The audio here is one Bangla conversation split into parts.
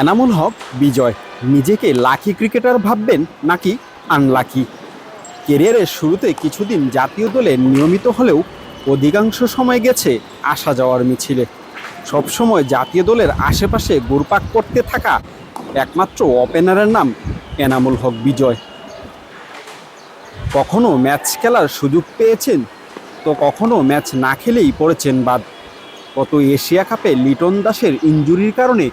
এনামুল হক, বিজয়। নিজেকে লাকি ক্রিকেটার ভাববেন নাকি আনলাকি কেরিয়ারের শুরুতে কিছুদিন জাতীয় দলে নিয়মিত হলেও অধিকাংশ সময় গেছে আসা যাওয়ার মিছিলে। সবসময় জাতীয় দলের আশেপাশে ঘুরপাক করতে থাকা একমাত্র ওপেনারের নাম এনামুল হক, বিজয়। কখনো ম্যাচ খেলার সুযোগ পেয়েছেন? তো কখনো ম্যাচ না খেলেই পড়েছেন বাদ। গত এশিয়া কাপে লিটন দাসের ইঞ্জুরির কারণে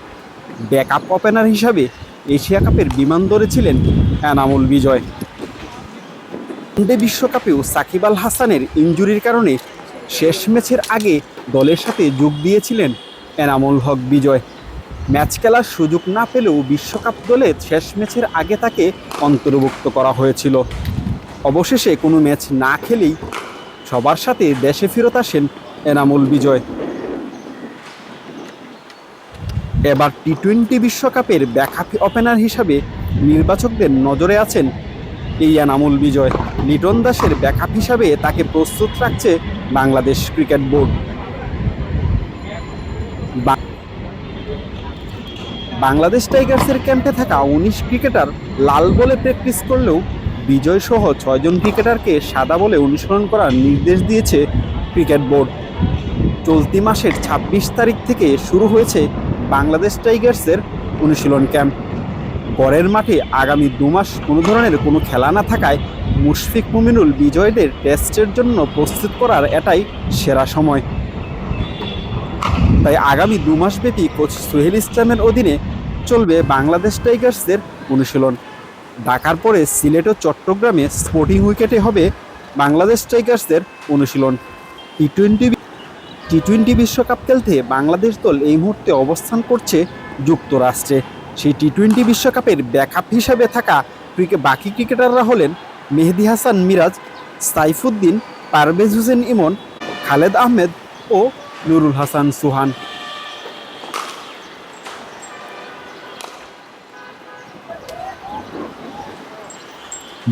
ব্যাকআপ ওপেনার হিসাবে এশিয়া কাপের বিমান ধরেছিলেন এনামুল বিজয়। ওয়ানডে বিশ্বকাপেও সাকিব আল হাসানের ইঞ্জুরির কারণে শেষ ম্যাচের আগে দলের সাথে যোগ দিয়েছিলেন এনামুল হক বিজয়। ম্যাচ খেলার সুযোগ না পেলেও বিশ্বকাপ দলে শেষ ম্যাচের আগে তাকে অন্তর্ভুক্ত করা হয়েছিল। অবশেষে কোনো ম্যাচ না খেলেই সবার সাথে দেশে ফেরত আসেন এনামুল বিজয়। এবার টি টোয়েন্টি বিশ্বকাপের ব্যাকআপ ওপেনার হিসাবে নির্বাচকদের নজরে আছেন এই এনামুল বিজয়। লিটন দাসের ব্যাকআপ হিসাবে তাকে প্রস্তুত রাখছে বাংলাদেশ ক্রিকেট বোর্ড। বাংলাদেশ টাইগার্সের ক্যাম্পে থাকা উনিশ ক্রিকেটার লাল বলে প্র্যাকটিস করলেও বিজয় সহ ছয়জন ক্রিকেটারকে সাদা বলে অনুসরণ করার নির্দেশ দিয়েছে ক্রিকেট বোর্ড। চলতি মাসের ২৬ তারিখ থেকে শুরু হয়েছে বাংলাদেশ টাইগার্সের অনুশীলন ক্যাম্প। গড়ের মাঠে আগামী দু মাস কোনো ধরনের কোনো খেলা না থাকায় মুশফিক মুমিনুল বিজয়দের টেস্টের জন্য প্রস্তুত করার এটাই সেরা সময়। তাই আগামী দু মাসব্যাপী কোচ সোহেল ইসলামের অধীনে চলবে বাংলাদেশ টাইগার্সদের অনুশীলন। ঢাকার পরে সিলেট ও চট্টগ্রামে স্পোর্টিং উইকেটে হবে বাংলাদেশ টাইগার্সদের অনুশীলন। টি টোয়েন্টি টি টোয়েন্টি বিশ্বকাপ খেলতে বাংলাদেশ দল এই মুহূর্তে অবস্থান করছে যুক্তরাষ্ট্রে। সেই টি টোয়েন্টি বিশ্বকাপের ব্যাকআপ হিসাবে থাকা বাকি ক্রিকেটাররা হলেন মেহেদি হাসান মিরাজ, সাইফুদ্দিন, পারভেজ হোসেন ইমন, খালেদ আহমেদ ও নুরুল হাসান সুহান।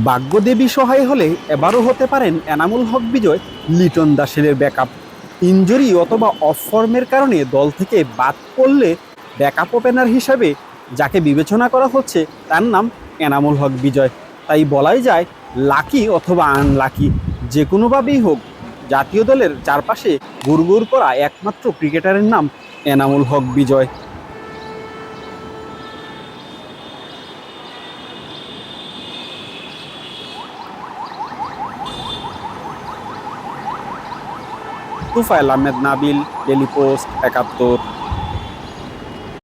ভাগ্যদেবী সহায় হলে এবারও হতে পারেন এনামুল হক বিজয় লিটন দাসের ব্যাকআপ। ইঞ্জুরি অথবা অফ ফর্মের কারণে দল থেকে বাদ পড়লে ব্যাকআপ ওপেনার হিসাবে যাকে বিবেচনা করা হচ্ছে, তার নাম এনামুল হক বিজয়। তাই বলাই যায়, লাকি অথবা আনলাকি যে কোনোভাবেই হোক, জাতীয় দলের চারপাশে গুড়গুড় করা একমাত্র ক্রিকেটারের নাম এনামুল হক বিজয়। Tufail Ahmed Nabil daily post Ekattor.